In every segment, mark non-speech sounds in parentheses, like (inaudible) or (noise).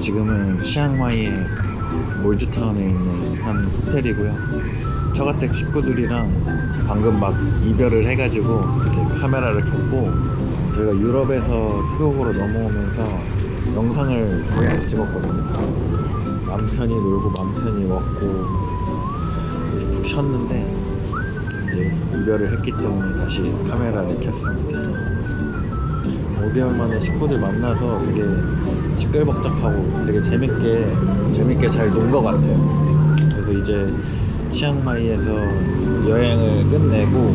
지금은 치앙마이의 몰즈타운에 있는 한 호텔이고요. 처가댁 식구들이랑 방금 막 이별을 해가지고 이제 카메라를 켰고 저희가 유럽에서 태국으로 넘어오면서 영상을 거의 안 찍었거든요. 맘 편히 놀고 맘 편히 먹고 푹 쉬었는데 이제 이별을 했기 때문에 다시 카메라를 켰습니다. 5개월 만에 식구들 만나서 되게 시끌벅적하고 되게 재밌게 재밌게 잘 논 것 같아요. 그래서 이제 치앙마이에서 여행을 끝내고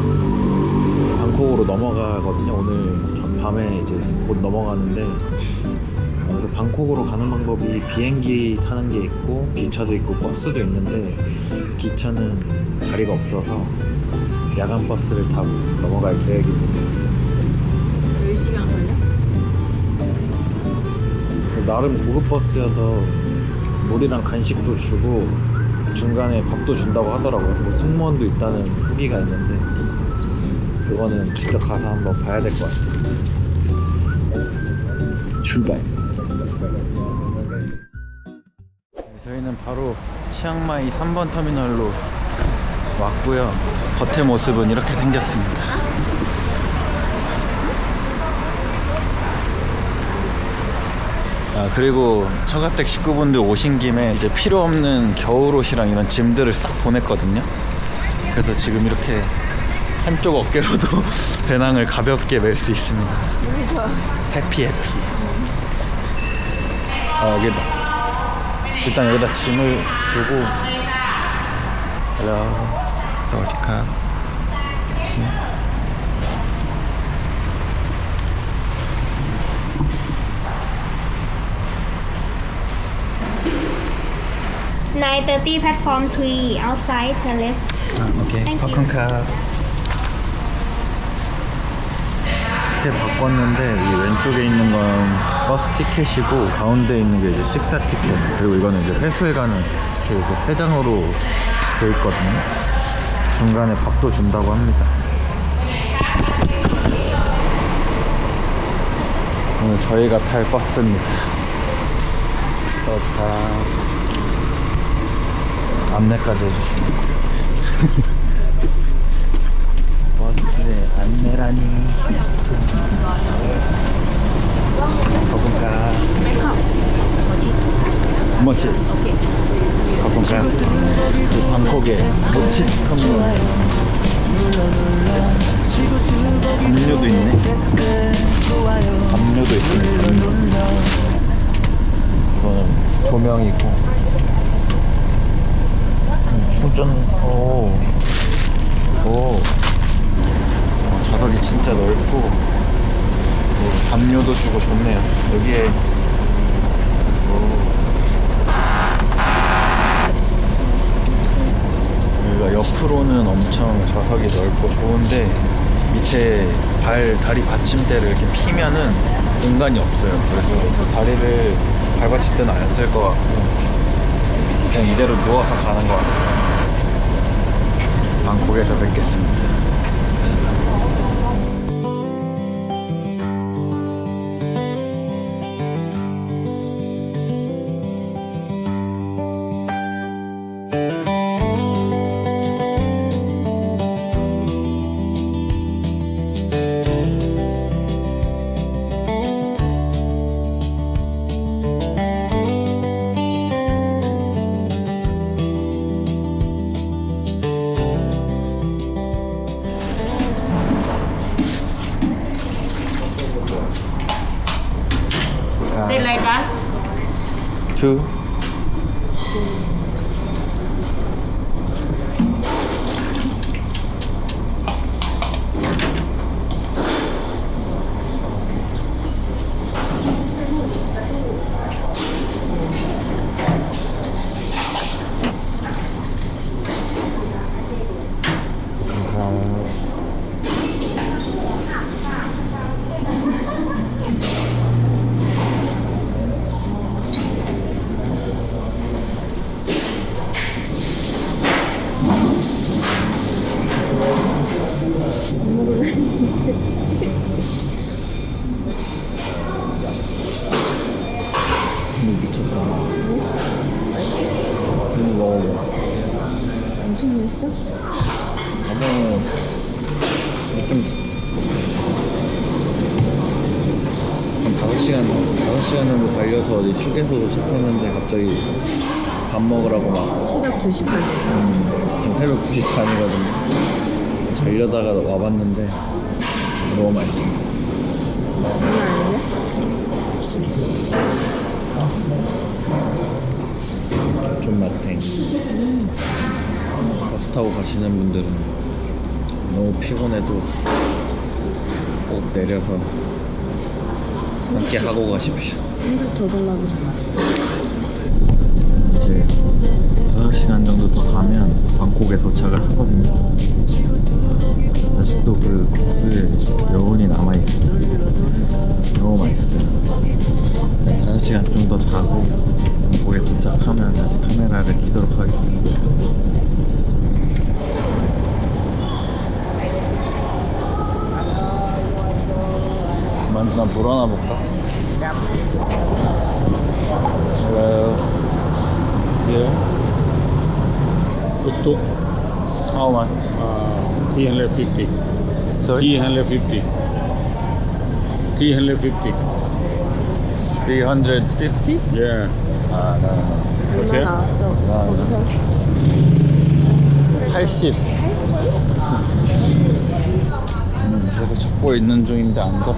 방콕으로 넘어가거든요. 오늘 전 밤에 이제 곧 넘어가는데 그래서 방콕으로 가는 방법이 비행기 타는 게 있고 기차도 있고 버스도 있는데 기차는 자리가 없어서 야간 버스를 타고 넘어갈 계획입니다. 10시간 걸려? 나름 고급 버스여서 물이랑 간식도 주고 중간에 밥도 준다고 하더라고요. 뭐 승무원도 있다는 후기가 있는데 그거는 직접 가서 한번 봐야 될 것 같습니다. 출발. 네, 저희는 바로 치앙마이 3번 터미널로 왔고요. 겉의 모습은 이렇게 생겼습니다. 아, 그리고 처가댁 식구분들 오신 김에 이제 필요 없는 겨울옷이랑 이런 짐들을 싹 보냈거든요. 그래서 지금 이렇게 한쪽 어깨로도 (laughs) 배낭을 가볍게 멜 수 있습니다. 해피 해피. 아, 여기다. 일단 여기다 짐을 주고. 헬로. 사와디카. 네. 930 platform 3 outside terrace 아, 오케이. Thank you. 커큰카. 스텝 바꿨는데 이 왼쪽에 있는 건 버스 티켓이고 가운데 있는 게 이제 식사 티켓 그리고 이거는 이제 회수해 가는 티켓 이렇게 세 장으로 돼 있거든요. 중간에 밥도 준다고 합니다. 오늘 저희가 탈 버스입니다. 좋다. 안내까지 해주시네. (laughs) 버스의 안내라니. 뭐지? 거분가 그 방콕의 모치 터미널 담요도 있네. 담요도 있습니다. 이거는 조명이고. 음, 충 전 오 오. 어, 좌석이 진짜 넓고 뭐, 담요도 주고 좋네요. 여기에 오. 여기가 옆으로는 엄청 좌석이 넓고 좋은데 밑에 발 다리 받침대를 이렇게 피면은 공간이 없어요. 그래서 다리를 발 받침대는 안 쓸 것 같고 그냥 이대로 누워서 가는 것 같아요. 방콕에서 뵙겠습니다. 음, 미쳤다. 음, 먹어봐. 엄청 맛있어? 아마 느낌 한 5시간, 다섯 시간 정도 달려서 어디 휴게소로 체크했는데 갑자기 밥 먹으라고 막 새벽 2시 반 음, 지금 새벽 2시 반이거든요 자려다가 와봤는데 너무 맛있습니다 장난 아닌데? 존맛탱. 버스 타고 가시는 분들은 너무 피곤해도 꼭 내려서 함께 하고 가십시오. 한줄 더 달라고 이제 5시간 정도 더 가면 방콕에 도착을 하거든요. 아직도 그 국수에 여운이 남아있어요. 너무 맛있어요. 5 시간 좀 더 자고 방콕에 도착하면 다시 카메라를 켜도록 하겠습니다 만두 한 불어나 볼까? Hello. Tuk tuk How much? uh, 350. Sorry? 350. 350. 350? Yeah. 아, 나, 얼마 오케이. 나왔어? 나, 거기서? 80. 음, 계속 찾고 있는 중인데 안 돼.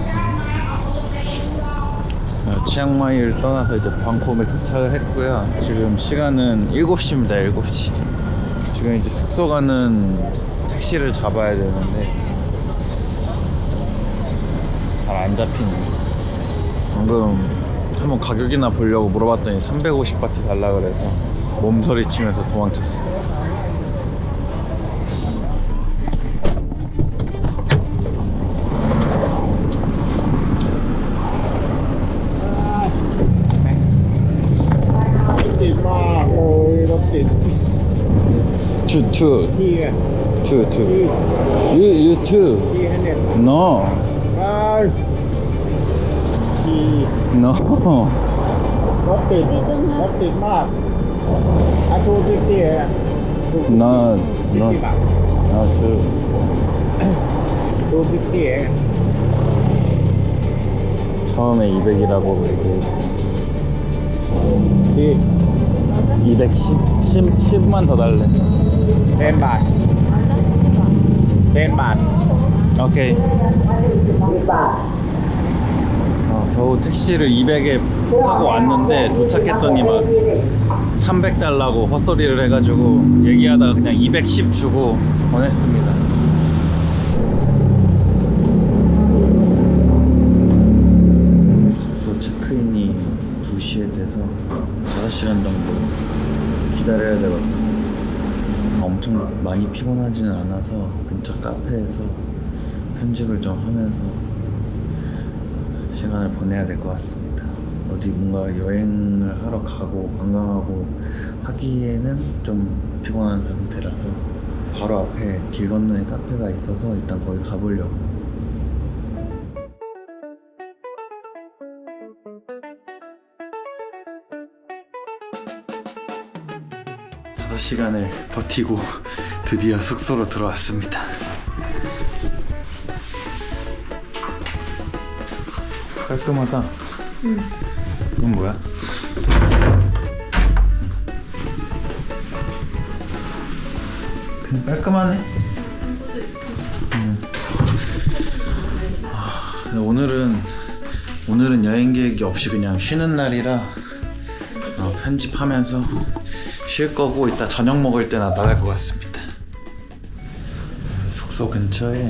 어, 치앙마이를 떠나서 이제 방콕에 도착을 했고요. 지금 시간은 7시입니다, 7시. 지금 이제 숙소 가는 택시를 잡아야 되는데 잘 안 잡히네. 방금 한번 가격이나 보려고 물어봤더니 350바트 달라 그래서 몸서리 치면서 도망쳤어. Tiệt Two, two, Chi too. Chi hay nè No, no. No, tiệt tiệt 처음에 200이라고 얘기했고 Chi 210, 10, 10 만 더 달래. Bạc 오케이. 어, 겨우 택시를 200에 타고 왔는데 도착했더니 막 300 달라고 헛소리를 해가지고 얘기하다가 그냥 210 주고 보냈습니다. 체크인이 2시에 돼서 5시간 정도 기다려야 되거든요. 엄청 많이 피곤하지는 않아서 근처 카페에서 편집을 좀 하면서 시간을 보내야 될 것 같습니다. 어디 뭔가 여행을 하러 가고 관광하고 하기에는 좀 피곤한 상태라서 바로 앞에 길 건너에 카페가 있어서 일단 거기 가보려고. 다섯 시간을 버티고 (laughs) 드디어 숙소로 들어왔습니다. 깔끔하다. 이건 뭐야? 그냥 깔끔하네. 음. 아, 오늘은 오늘은 여행 계획이 없이 그냥 쉬는 날이라 어, 편집하면서 쉴 거고 이따 저녁 먹을 때나 나갈 것 같습니다. 숙소 근처에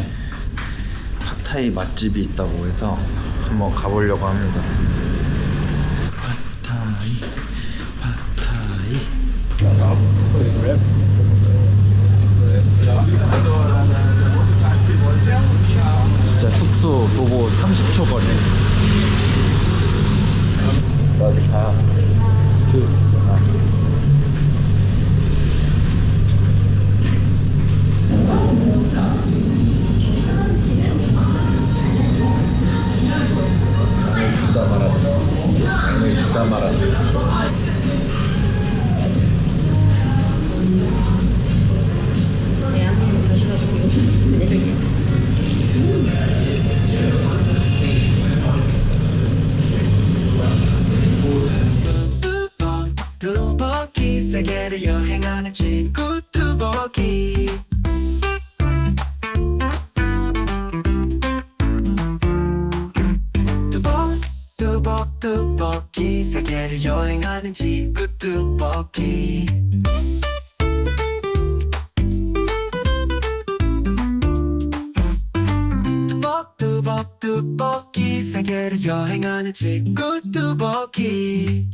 팟타이 맛집이 있다고 해서 한번 가보려고 합니다. 팟타이, 팟타이. 진짜 숙소 도보 30초 거리. 가? 뚜벅뚜벅뚜벅이 세계를 여행하는 지구 뚜벅이. 뚜벅뚜벅 뚜벅이 세계를 여행하는 지구 뚜벅이